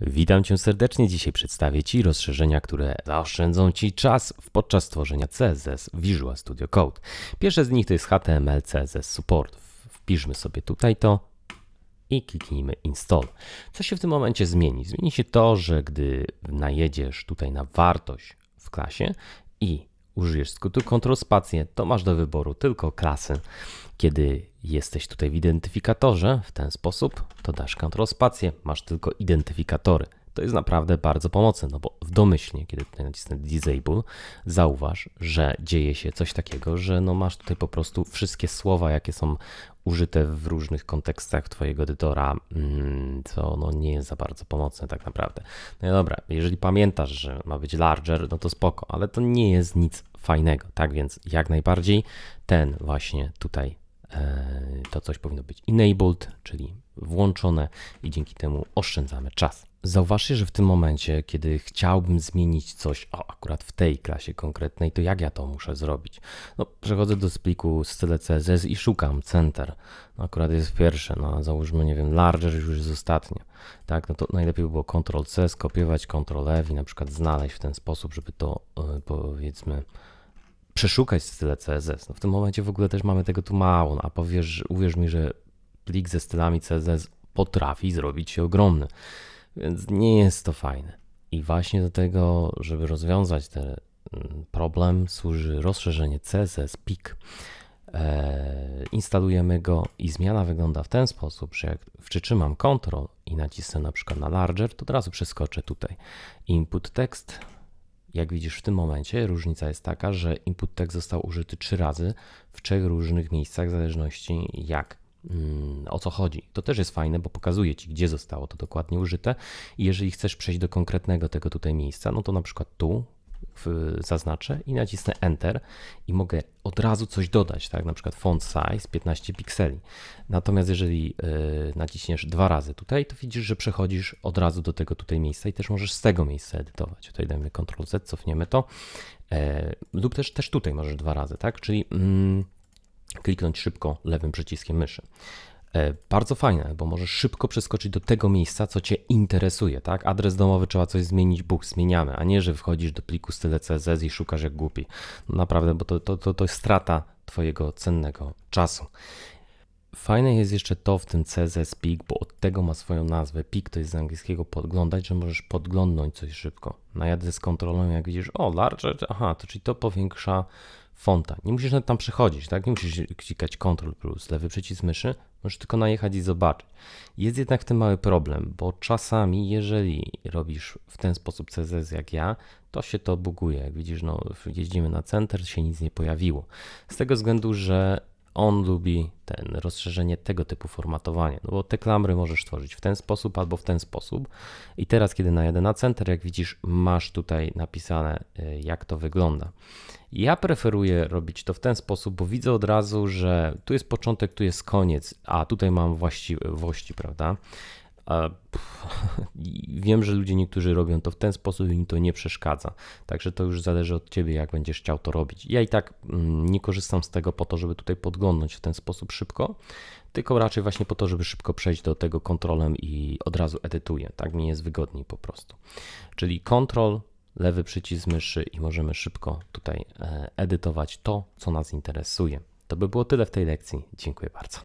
Witam Cię serdecznie. Dzisiaj przedstawię Ci rozszerzenia, które zaoszczędzą Ci czas podczas tworzenia CSS Visual Studio Code. Pierwsze z nich to jest HTML CSS Support. Wpiszmy sobie tutaj to i kliknijmy Install. Co się w tym momencie zmieni? Zmieni się to, że gdy najedziesz tutaj na wartość w klasie i użyjesz skrótu Ctrl spację, to masz do wyboru tylko klasy. Kiedy jesteś tutaj w identyfikatorze w ten sposób, to dasz Ctrl spację, masz tylko identyfikatory. To jest naprawdę bardzo pomocne, no bo w domyślnie, kiedy tutaj nacisnę Disable, zauważ, że dzieje się coś takiego, że no masz tutaj po prostu wszystkie słowa, jakie są użyte w różnych kontekstach Twojego edytora, mm, co no nie jest za bardzo pomocne tak naprawdę. No dobra, jeżeli pamiętasz, że ma być larger, no to spoko, ale to nie jest nic fajnego, tak więc jak najbardziej ten właśnie tutaj e, to coś powinno być enabled, czyli włączone i dzięki temu oszczędzamy czas. Zauważcie, że w tym momencie, kiedy chciałbym zmienić coś, o, akurat w tej klasie konkretnej, to jak ja to muszę zrobić? No, przechodzę do pliku style CSS i szukam center. No, akurat jest pierwsze, no, załóżmy, nie wiem, larger już jest ostatnio. Tak, no to najlepiej by było Ctrl-C, skopiować Ctrl-F i na przykład znaleźć w ten sposób, żeby to, yy, powiedzmy, przeszukać style CSS. No, w tym momencie w ogóle też mamy tego tu mało, no, a powiesz, uwierz mi, że plik ze stylami CSS potrafi zrobić się ogromny. Więc nie jest to fajne. I właśnie do tego, żeby rozwiązać ten mm, problem, służy rozszerzenie CSS PIK. Eee, instalujemy go i zmiana wygląda w ten sposób, że jak przytrzymam Ctrl i nacisnę na przykład na Larger, to od razu przeskoczę tutaj. Input text. Jak widzisz w tym momencie, różnica jest taka, że input text został użyty trzy razy w trzech różnych miejscach, w zależności jak o co chodzi. To też jest fajne, bo pokazuje Ci, gdzie zostało to dokładnie użyte. I jeżeli chcesz przejść do konkretnego tego tutaj miejsca, no to na przykład tu zaznaczę i nacisnę Enter i mogę od razu coś dodać, tak? Na przykład font size 15 pikseli. Natomiast jeżeli yy, naciśniesz dwa razy tutaj, to widzisz, że przechodzisz od razu do tego tutaj miejsca i też możesz z tego miejsca edytować. Tutaj dajmy Ctrl Z, cofniemy to. Yy, lub też, też tutaj możesz dwa razy, tak? Czyli yy, kliknąć szybko lewym przyciskiem myszy. E, bardzo fajne, bo możesz szybko przeskoczyć do tego miejsca, co Cię interesuje, tak? Adres domowy trzeba coś zmienić, buch, zmieniamy, a nie, że wchodzisz do pliku style CSS i szukasz jak głupi. naprawdę, bo to, to, to, to jest strata Twojego cennego czasu. Fajne jest jeszcze to w tym CSS Peak, bo tego ma swoją nazwę. Peak to jest z angielskiego podglądać, że możesz podglądnąć coś szybko. Najadę z kontrolą, jak widzisz, o, large, aha, to czyli to powiększa fonta. Nie musisz nawet tam przechodzić, tak? Nie musisz klikać Ctrl plus, lewy przycisk myszy, możesz tylko najechać i zobaczyć. Jest jednak w tym mały problem, bo czasami, jeżeli robisz w ten sposób CSS jak ja, to się to buguje. Jak widzisz, no, jeździmy na center, się nic nie pojawiło. Z tego względu, że on lubi ten rozszerzenie tego typu formatowania, no bo te klamry możesz tworzyć w ten sposób albo w ten sposób. I teraz, kiedy najadę na center, jak widzisz, masz tutaj napisane, y, jak to wygląda. Ja preferuję robić to w ten sposób, bo widzę od razu, że tu jest początek, tu jest koniec, a tutaj mam właściwości, prawda? Wiem, że ludzie niektórzy robią to w ten sposób i im to nie przeszkadza. Także to już zależy od ciebie, jak będziesz chciał to robić. Ja i tak mm, nie korzystam z tego po to, żeby tutaj podglądnąć w ten sposób szybko, tylko raczej właśnie po to, żeby szybko przejść do tego kontrolem i od razu edytuję. Tak mi jest wygodniej po prostu. Czyli kontrol, lewy przycisk myszy i możemy szybko tutaj e, edytować to, co nas interesuje. To by było tyle w tej lekcji. Dziękuję bardzo.